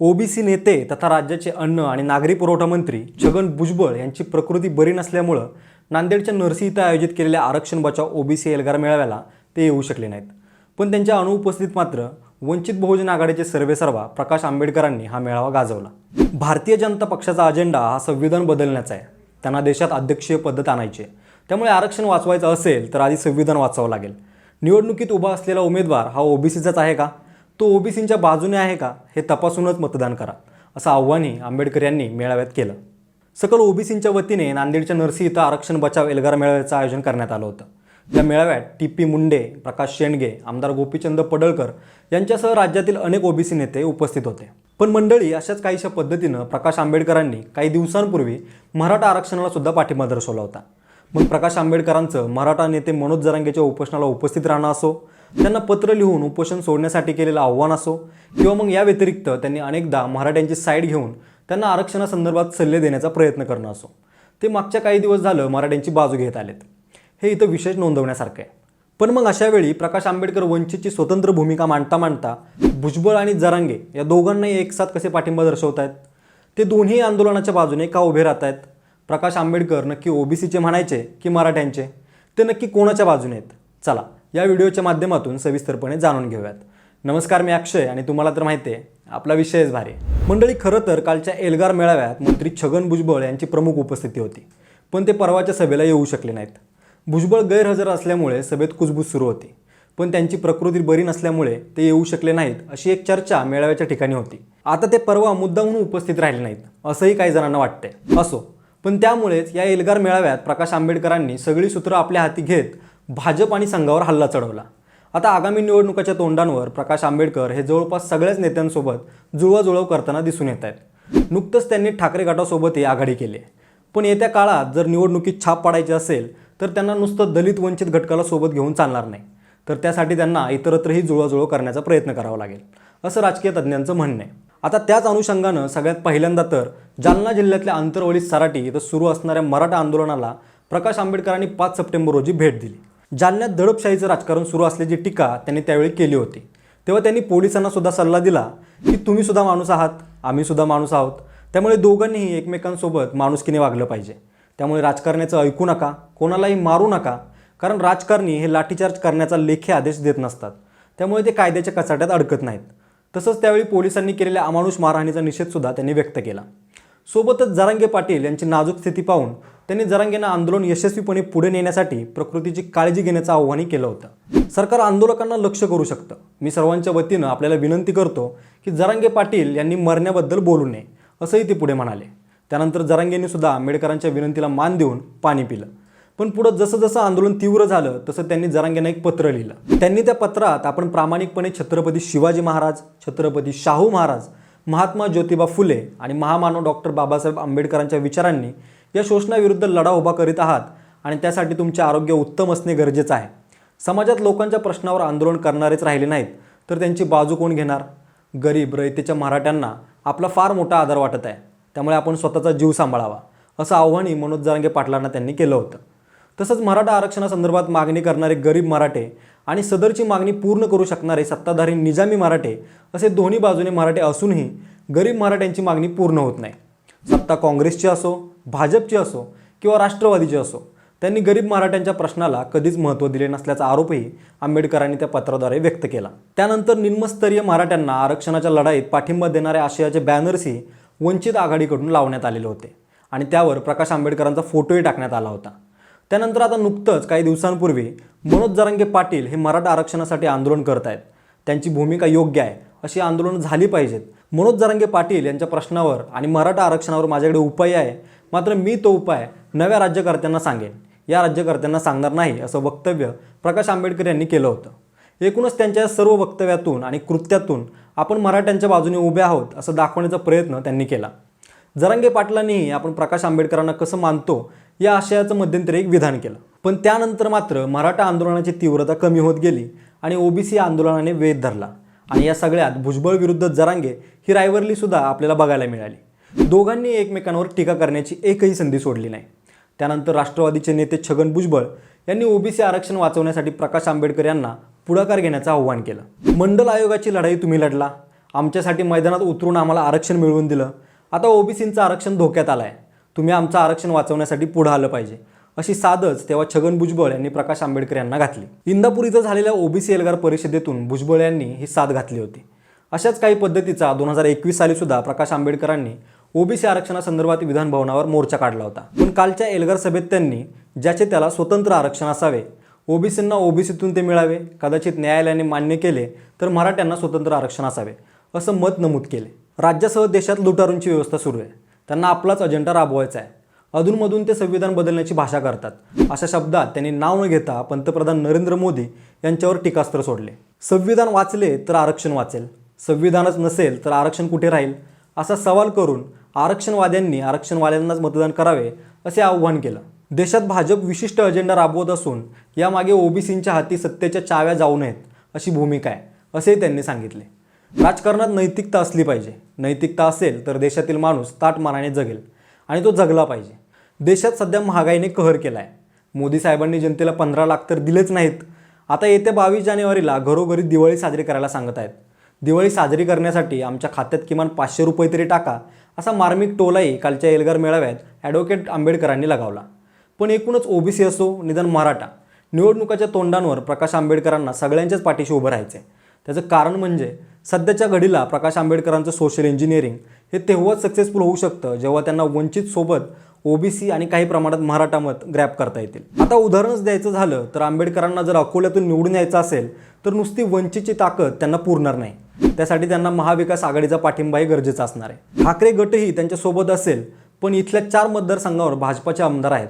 OBC नेते तथा राज्याचे अन्न आणि नागरी पुरवठा मंत्री छगन भुजबळ यांची प्रकृती बरी नसल्यामुळं नांदेडच्या नरसी इथं आयोजित केलेल्या आरक्षण बचाव ओबीसी एल्गार मेळाव्याला ते येऊ शकले नाहीत. पण त्यांच्या अनुपस्थित मात्र वंचित बहुजन आघाडीचे सर्वेसर्वा प्रकाश आंबेडकरांनी हा मेळावा गाजवला. भारतीय जनता पक्षाचा अजेंडा हा संविधान बदलण्याचा आहे. त्यांना देशात अध्यक्षीय पद्धत आणायची त्यामुळे आरक्षण वाचवायचं असेल तर आधी संविधान वाचावं लागेल. निवडणुकीत उभा असलेला उमेदवार हा ओबीसीचाच आहे का? तो ओबीसींच्या बाजूने आहे का हे तपासूनच मतदान करा असं आव्हानही आंबेडकर यांनी मेळाव्यात केलं. सकल ओबीसींच्या वतीने नांदेडच्या नरसी इथं आरक्षण बचाव एल्गार मेळाव्याचं आयोजन करण्यात आलं होतं. या मेळाव्यात टी पी मुंडे प्रकाश शेंडगे आमदार गोपीचंद पडळकर यांच्यासह राज्यातील अनेक ओबीसी नेते उपस्थित होते. पण मंडळी अशाच काहीशा पद्धतीनं प्रकाश आंबेडकरांनी काही दिवसांपूर्वी मराठा आरक्षणाला सुद्धा पाठिंबा दर्शवला होता. मग प्रकाश आंबेडकरांचं मराठा नेते मनोज जरांगेच्या उपोषणाला उपस्थित राहणं असो त्यांना पत्र लिहून उपोषण सोडण्यासाठी केलेलं आव्हान असो किंवा मग या व्यतिरिक्त त्यांनी अनेकदा मराठ्यांची साईड घेऊन त्यांना आरक्षणासंदर्भात सल्ले देण्याचा प्रयत्न करणं असो. ते मागच्या काही दिवस झालं मराठ्यांची बाजू घेत आलेत. हे इथं विशेष नोंदवण्यासारखं आहे. पण मग अशावेळी प्रकाश आंबेडकर वंचितची स्वतंत्र भूमिका मांडता मांडता भुजबळ आणि जरांगे या दोघांनाही एकसाथ कसे पाठिंबा दर्शवत आहेत ते दोन्ही आंदोलनाच्या बाजूने का उभे राहत आहेत प्रकाश आंबेडकर नक्की ओबीसीचे म्हणायचे की मराठ्यांचे? ते नक्की कोणाच्या बाजूने आहेत? चला या व्हिडिओच्या माध्यमातून सविस्तरपणे जाणून घेऊयात. नमस्कार मी अक्षय आणि तुम्हाला तर माहिती आहे आपला विषयच भारी. मंडळी खरं तर कालच्या एल्गार मेळाव्यात मंत्री छगन भुजबळ यांची प्रमुख उपस्थिती होती पण ते परवाच्या सभेला येऊ शकले नाहीत. भुजबळ गैरहजर असल्यामुळे सभेत कुजबूज सुरू होती पण त्यांची प्रकृती बरी नसल्यामुळे ते येऊ शकले नाहीत अशी एक चर्चा मेळाव्याच्या ठिकाणी होती. आता ते परवा मुद्दा म्हणून उपस्थित राहिले नाहीत असंही काही जणांना वाटतंय. असो पण त्यामुळेच या एल्गार मेळाव्यात प्रकाश आंबेडकरांनी सगळी सूत्रं आपल्या हाती घेत भाजप आणि संघावर हल्ला चढवला. आता आगामी निवडणुकाच्या तोंडांवर प्रकाश आंबेडकर हे जवळपास सगळ्याच नेत्यांसोबत जुळवाजुळव करताना दिसून येत आहेत. नुकतंच त्यांनी ठाकरे गटासोबतही आघाडी केली पण येत्या काळात जर निवडणुकीत छाप पाडायची असेल तर त्यांना नुसतं दलित वंचित घटकाला सोबत घेऊन चालणार नाही. तर त्यासाठी त्यांना इतरत्रही जुळवाजुळव करण्याचा प्रयत्न करावा लागेल असं राजकीय तज्ज्ञांचं म्हणणं आहे. आता त्याच अनुषंगानं सगळ्यात पहिल्यांदा तर जालना जिल्ह्यातल्या अंतरवली सराटी इथं सुरू असणाऱ्या मराठा आंदोलनाला प्रकाश आंबेडकरांनी पाच सप्टेंबर रोजी भेट दिली. जालन्यात दडपशाहीचं राजकारण सुरू असल्याची टीका त्यांनी त्यावेळी केली होती. तेव्हा त्यांनी पोलिसांना सुद्धा सल्ला दिला की तुम्ही सुद्धा माणूस आहात आम्ही सुद्धा माणूस आहोत. त्यामुळे दोघांनीही एकमेकांसोबत माणुसकीने वागलं पाहिजे. त्यामुळे राजकारण्याचं ऐकू नका कोणालाही मारू नका कारण राजकारणी हे लाठीचार्ज करण्याचा लेखी आदेश देत नसतात. त्यामुळे ते कायद्याच्या कचाट्यात अडकत नाहीत. तसंच त्यावेळी पोलिसांनी केलेल्या अमानुष मारहाणीचा निषेधसुद्धा त्यांनी व्यक्त केला. सोबतच जरांगे पाटील यांची नाजूक स्थिती पाहून त्यांनी जरांगेंना आंदोलन यशस्वीपणे पुढे नेण्यासाठी प्रकृतीची काळजी घेण्याचं आव्हानही केलं होतं. सरकार आंदोलकांना लक्ष करू शकतं. मी सर्वांच्या वतीनं आपल्याला विनंती करतो की जरांगे पाटील यांनी मरण्याबद्दल बोलू नये असंही ते पुढे म्हणाले. त्यानंतर जरांगेंनी सुद्धा आंबेडकरांच्या विनंतीला मान देऊन पाणी पिलं. पण पुढं जसं जसं आंदोलन तीव्र झालं तसं त्यांनी जरांगेंना एक पत्र लिहिलं. त्यांनी त्या पत्रात आपण प्रामाणिकपणे छत्रपती शिवाजी महाराज छत्रपती शाहू महाराज महात्मा ज्योतिबा फुले आणि महामानव डॉक्टर बाबासाहेब आंबेडकरांच्या विचारांनी या शोषणाविरुद्ध लढा उभा करीत आहात आणि त्यासाठी तुमचे आरोग्य उत्तम असणे गरजेचं आहे. समाजात लोकांच्या प्रश्नावर आंदोलन करणारेच राहिले नाहीत तर त्यांची बाजू कोण घेणार? गरीब रयतेच्या मराठ्यांना आपला फार मोठा आधार वाटत आहे. त्यामुळे आपण स्वतःचा जीव सांभाळावा असं आव्हानही मनोज जारंगे पाटलांना त्यांनी केलं होतं. तसंच मराठा आरक्षणासंदर्भात मागणी करणारे गरीब मराठे आणि सदरची मागणी पूर्ण करू शकणारे सत्ताधारी निजामी मराठे असे दोन्ही बाजूने मराठे असूनही गरीब मराठ्यांची मागणी पूर्ण होत नाही. सत्ता काँग्रेसची असो भाजपची असो किंवा राष्ट्रवादीची असो त्यांनी गरीब मराठ्यांच्या प्रश्नाला कधीच महत्त्व दिले नसल्याचा आरोपही आंबेडकरांनी त्या पत्राद्वारे व्यक्त केला. त्यानंतर निम्नस्तरीय मराठ्यांना आरक्षणाच्या लढाईत पाठिंबा देणाऱ्या आशयाचे बॅनर्सही वंचित आघाडीकडून लावण्यात आलेले होते आणि त्यावर प्रकाश आंबेडकरांचा फोटोही टाकण्यात आला होता. त्यानंतर आता नुकतंच काही दिवसांपूर्वी मनोज जरांगे पाटील हे मराठा आरक्षणासाठी आंदोलन करत आहेत त्यांची भूमिका योग्य आहे अशी आंदोलनं झाली पाहिजेत. मनोज जरांगे पाटील यांच्या प्रश्नावर आणि मराठा आरक्षणावर माझ्याकडे उपाय आहे मात्र मी तो उपाय नव्या राज्यकर्त्यांना सांगेन. या राज्यकर्त्यांना सांगणार नाही असं वक्तव्य प्रकाश आंबेडकर यांनी केलं होतं. एकूणच त्यांच्या सर्व वक्तव्यातून आणि कृत्यातून आपण मराठ्यांच्या बाजूने उभे आहोत असं दाखवण्याचा प्रयत्न त्यांनी केला. जरांगे पाटलांनीही आपण प्रकाश आंबेडकरांना कसं मानतो या आशयाचं मध्यंतरी एक विधान केलं. पण त्यानंतर मात्र मराठा आंदोलनाची तीव्रता कमी होत गेली आणि ओबीसी आंदोलनाने वेध धरला. आणि या सगळ्यात भुजबळ विरुद्ध जरांगे ही रायवरली सुद्धा आपल्याला बघायला मिळाली. दोघांनी एकमेकांवर टीका करण्याची एकही संधी सोडली नाही. त्यानंतर राष्ट्रवादीचे नेते छगन भुजबळ यांनी ओबीसी आरक्षण वाचवण्यासाठी प्रकाश आंबेडकर यांना पुढाकार घेण्याचं आव्हान केलं. मंडल आयोगाची लढाई तुम्ही लढला. आमच्यासाठी मैदानात उतरून आम्हाला आरक्षण मिळवून दिलं. आता ओबीसींचं आरक्षण धोक्यात आलं आहे तुम्ही आमचं आरक्षण वाचवण्यासाठी पुढं आलं पाहिजे. अशी साधच तेव्हा छगन भुजबळ यांनी प्रकाश आंबेडकर यांना घातली. इंदापूर इथं झालेल्या ओबीसी एल्गार परिषदेतून भुजबळ यांनी ही साथ घातली होती. अशाच काही पद्धतीचा दोन हजार एकवीस साली सुद्धा प्रकाश आंबेडकरांनी ओबीसी आरक्षणासंदर्भात विधान भवनावर मोर्चा काढला होता. पण कालच्या एल्गार सभेत त्यांनी ज्याचे त्याला स्वतंत्र आरक्षण असावे ओबीसींना ओबीसीतून ते मिळावे कदाचित न्यायालयाने मान्य केले तर मराठ्यांना स्वतंत्र आरक्षण असावे असं मत नमूद केले. राज्यासह देशात लुटारूंची व्यवस्था सुरू आहे. त्यांना आपलाच अजेंडा राबवायचा आहे. अधूनमधून ते संविधान बदलण्याची भाषा करतात. अशा शब्दात त्यांनी नाव न घेता पंतप्रधान नरेंद्र मोदी यांच्यावर टीकास्त्र सोडले. संविधान वाचले तर आरक्षण वाचेल. संविधानच नसेल तर आरक्षण कुठे राहील? असा सवाल करून आरक्षणवाद्यांनी आरक्षणवाल्यांनाच मतदान करावे असे आव्हान केलं. देशात भाजप विशिष्ट अजेंडा राबवत असून यामागे ओबीसींच्या हाती सत्तेच्या चाव्या जाऊ नयेत अशी भूमिका आहे असेही त्यांनी सांगितले. राजकारणात नैतिकता असली पाहिजे. नैतिकता असेल तर देशातील माणूस ताटमानाने जगेल आणि तो जगला पाहिजे. देशात सध्या महागाईने कहर केला आहे मोदी साहेबांनी जनतेला पंधरा लाख तर दिलेच नाहीत. आता येत्या बावीस जानेवारीला घरोघरी दिवाळी साजरी करायला सांगत आहेत. दिवाळी साजरी करण्यासाठी आमच्या खात्यात किमान पाचशे रुपये तरी टाका असा मार्मिक टोलाही कालच्या एल्गार मेळाव्यात ॲडव्होकेट आंबेडकरांनी लगावला. पण एकूणच ओबीसी असो निदान मराठा निवडणुकाच्या तोंडांवर प्रकाश आंबेडकरांना सगळ्यांच्याच पाठीशी उभं राहायचं आहे त्याचं कारण म्हणजे सध्याच्या घडीला प्रकाश आंबेडकरांचं सोशल इंजिनिअरिंग हे तेव्हाच सक्सेसफुल होऊ शकतं जेव्हा त्यांना वंचित सोबत ओबीसी आणि काही प्रमाणात मराठा मत ग्रॅप करता येतील. आता उदाहरणच द्यायचं झालं तर आंबेडकरांना जर अकोल्यातून निवडून यायचं असेल तर नुसती वंचितची ताकद त्यांना पुरणार नाही. त्यासाठी त्यांना महाविकास आघाडीचा पाठिंबाही गरजेचा असणार आहे. ठाकरे गटही त्यांच्यासोबत असेल पण इथल्या चार मतदारसंघावर भाजपाचे आमदार आहेत.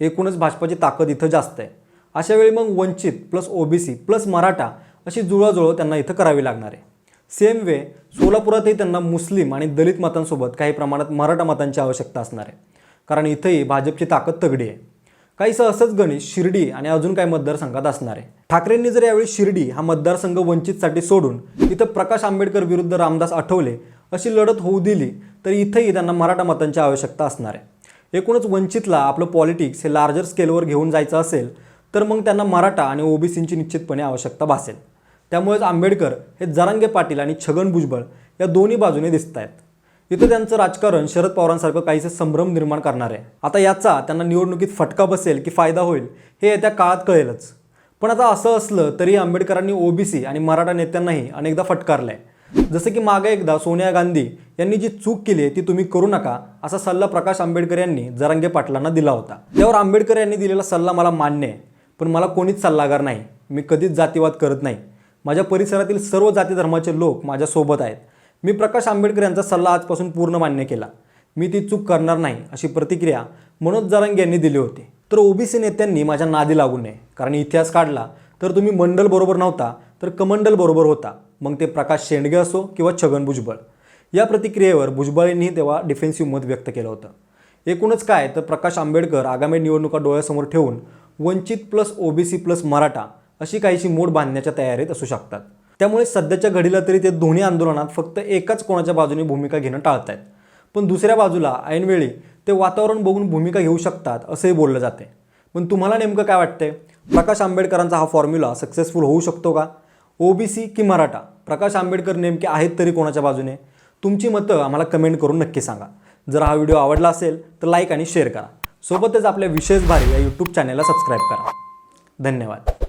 एकूणच भाजपाची ताकद इथं जास्त आहे. अशा वेळी मग Vanchit plus OBC plus Maratha अशी जुळवाजुळव त्यांना इथं करावी लागणार आहे. सेम वे सोलापुरातही त्यांना मुस्लिम आणि दलित मतांसोबत काही प्रमाणात मराठा मतांची आवश्यकता असणार आहे. कारण इथंही भाजपची ताकद तगडी आहे. काहीसं असंच गणेश शिर्डी आणि अजून काही मतदारसंघात असणार आहे. ठाकरेंनी जर यावेळी शिर्डी हा मतदारसंघ वंचितसाठी सोडून इथं प्रकाश आंबेडकर विरुद्ध रामदास आठवले अशी लढत होऊ दिली तर इथंही त्यांना मराठा मतांची आवश्यकता असणार आहे. एकूणच वंचितला आपलं पॉलिटिक्स हे लार्जर स्केलवर घेऊन जायचं असेल तर मग त्यांना मराठा आणि ओबीसींची निश्चितपणे आवश्यकता भासेल. त्यामुळेच आंबेडकर हे जरांगे पाटील आणि छगन भुजबळ या दोन्ही बाजूने दिसत आहेत इथं त्यांचं राजकारण शरद पवारांसारखं काहीसे संभ्रम निर्माण करणार. आहे आता याचा त्यांना निवडणुकीत फटका बसेल की फायदा होईल हे येत्या काळात कळेलच. पण आता असं असलं तरी आंबेडकरांनी ओबीसी आणि मराठा नेत्यांनाही अनेकदा फटकारलंय. जसं की मागे एकदा सोनिया गांधी यांनी जी चूक केली आहे ती तुम्ही करू नका असा सल्ला प्रकाश आंबेडकर यांनी जरांगे पाटलांना दिला होता. त्यावर आंबेडकर यांनी दिलेला सल्ला मला मान्य आहे पण मला कोणीच सल्लागार नाही. मी कधीच जातीवाद करत नाही. माझ्या परिसरातील सर्व जाती धर्माचे लोक माझ्यासोबत आहेत. मी प्रकाश आंबेडकर यांचा सल्ला आजपासून पूर्ण मान्य केला. मी ती चूक करणार नाही अशी प्रतिक्रिया मनोज जरंग यांनी दिली होती. तर ओबीसी नेत्यांनी माझ्या नादी लागू नये कारण इतिहास काढला तर तुम्ही मंडल बरोबर नव्हता तर कमंडल बरोबर होता. मग ते प्रकाश शेंडगे असो किंवा छगन भुजबळ. या प्रतिक्रियेवर भुजबळांनी तेव्हा डिफेन्सिव्ह मत व्यक्त केलं होतं. एकूणच काय तर प्रकाश आंबेडकर आगामी निवडणुका डोळ्यासमोर ठेवून Vanchit plus OBC plus Maratha अशी काहीशी मोड बांधण्याच्या तयारीत असू शकतात. त्यामुळे सध्याच्या घडीला तरी ते दोन्ही आंदोलनात फक्त एकाच कोणाच्या बाजूने भूमिका घेणं टाळत आहेत पण दुसऱ्या बाजूला ऐनवेळी ते वातावरण बघून भूमिका घेऊ शकतात असंही बोललं जाते पण तुम्हाला नेमकं काय वाटतंय? प्रकाश आंबेडकरांचा हा फॉर्म्युला सक्सेसफुल होऊ शकतो का? ओबीसी की मराठा? प्रकाश आंबेडकर नेमके आहेत तरी कोणाच्या बाजूने? तुमची मतं आम्हाला कमेंट करून नक्की सांगा. जर हा व्हिडिओ आवडला असेल तर लाईक आणि शेअर करा. सोबतच आपल्या विशेष भारी या यूट्यूब चॅनेलला सबस्क्राईब करा. धन्यवाद.